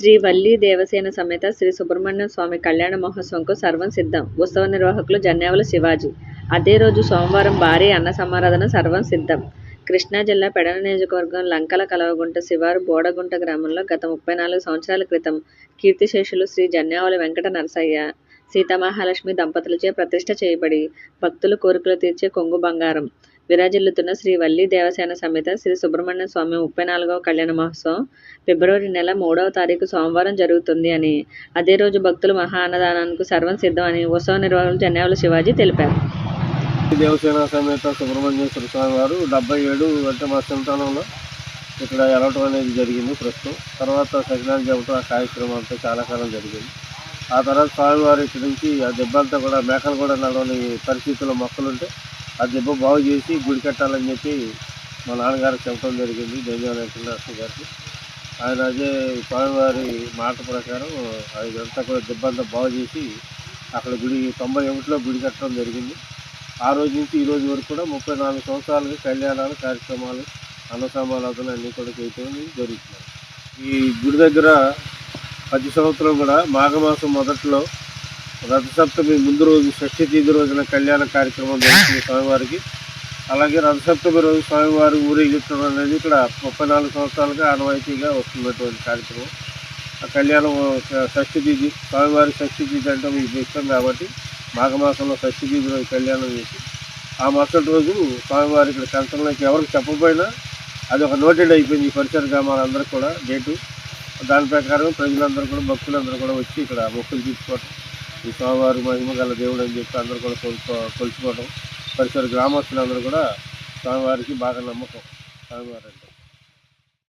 శ్రీ వల్లి దేవసేన సమేత శ్రీ సుబ్రహ్మణ్య స్వామి కళ్యాణ మహోత్సవంకు సర్వం సిద్ధం. ఉత్సవ నిర్వాహకులు జన్యావుల శివాజీ. అదే రోజు సోమవారం భారీ అన్న సమారాధన సర్వం సిద్ధం. కృష్ణా జిల్లా పెడన నియోజకవర్గం లంకల కలవగుంట శివారు బోడగుంట గ్రామంలో గత ముప్పై నాలుగు సంవత్సరాల క్రితం కీర్తిశేషులు శ్రీ జన్యావుల వెంకట నరసయ్య సీతామహాలక్ష్మి దంపతులచే ప్రతిష్ట చేయబడి భక్తుల కోరికలు తీర్చే కొంగు బంగారం విరాజిల్లుతున్న శ్రీ వల్లి దేవసేన సమేత శ్రీ సుబ్రహ్మణ్య స్వామి ముప్పై నాలుగవ కళ్యాణ మహోత్సవం ఫిబ్రవరి నెల మూడవ తారీఖు సోమవారం జరుగుతుంది అని. అదే రోజు భక్తులు మహా అన్నదానానికి సర్వం సిద్ధం అని ఉత్సవ నిర్వాహకులు జన్యావళి శివాజీ తెలిపారు. దేవసేన సమేత సుబ్రహ్మణ్యేశ్వర స్వామి వారు డెబ్బై ఏడు అంటే మా సంతానంలో ఇక్కడ ఎలవటం అనేది జరిగింది ప్రస్తుతం. తర్వాత సజ్ఞానం చెప్పడం ఆ కార్యక్రమం అంతా చాలా కాలం జరిగింది. ఆ తర్వాత స్వామివారు ఇక్కడి నుంచి ఆ దెబ్బంతా కూడా మేకలు కూడా నడవని పరిస్థితుల్లో మొక్కలుంటే ఆ దెబ్బ బాగు చేసి గుడి కట్టాలని చెప్పి మా నాన్నగారు చెప్పడం జరిగింది. ధన్యవాదాలు గారికి. ఆయన అదే స్వామివారి మాట ప్రకారం ఇదంతా కూడా దెబ్బంతా బాగు చేసి అక్కడ గుడి తొంభై ఒకటిలో గుడి కట్టడం జరిగింది. ఆ రోజు నుంచి ఈ రోజు వరకు కూడా ముప్పై నాలుగు సంవత్సరాలుగా కళ్యాణాలు కార్యక్రమాలు అన్నసమారాధనలు అన్నీ కూడా చేయటం జరుగుతున్నాయి ఈ గుడి దగ్గర ప్రతి సంవత్సరం కూడా మాఘమాసం మొదట్లో రథసప్తమి ముందు రోజు షష్ఠి తిథి రోజున కళ్యాణ కార్యక్రమం జరుగుతుంది స్వామివారికి. అలాగే రథసప్తమి రోజు స్వామివారి ఊరేగించడం అనేది ఇక్కడ ముప్పై నాలుగు సంవత్సరాలుగా ఆనవాయితీగా వస్తున్నటువంటి కార్యక్రమం. ఆ కళ్యాణం షష్ఠి తిథి స్వామివారి షష్ఠి తిథి అంటే మీకు ఇష్టం కాబట్టి మాఘమాసంలో షష్ఠి కళ్యాణం చేసి ఆ మరుసటి రోజు స్వామివారి ఇక్కడ కంచంలోకి ఎవరికి చెప్పకపోయినా అది ఒక నోటెడ్ అయిపోయింది ఈ పరిసర గ్రామాలందరూ కూడా డేటు దాని ప్రకారం ప్రజలందరూ కూడా భక్తులందరూ కూడా వచ్చి ఇక్కడ మొక్కులు తీసుకోవడం ఈ స్వామివారి మహిమ గల దేవుడు అని చెప్పి అందరూ కూడా కొలుకో కొలుచుకోవడం పరిసర గ్రామస్తులందరూ కూడా స్వామివారికి బాగా నమ్మకం స్వామివారి అంటే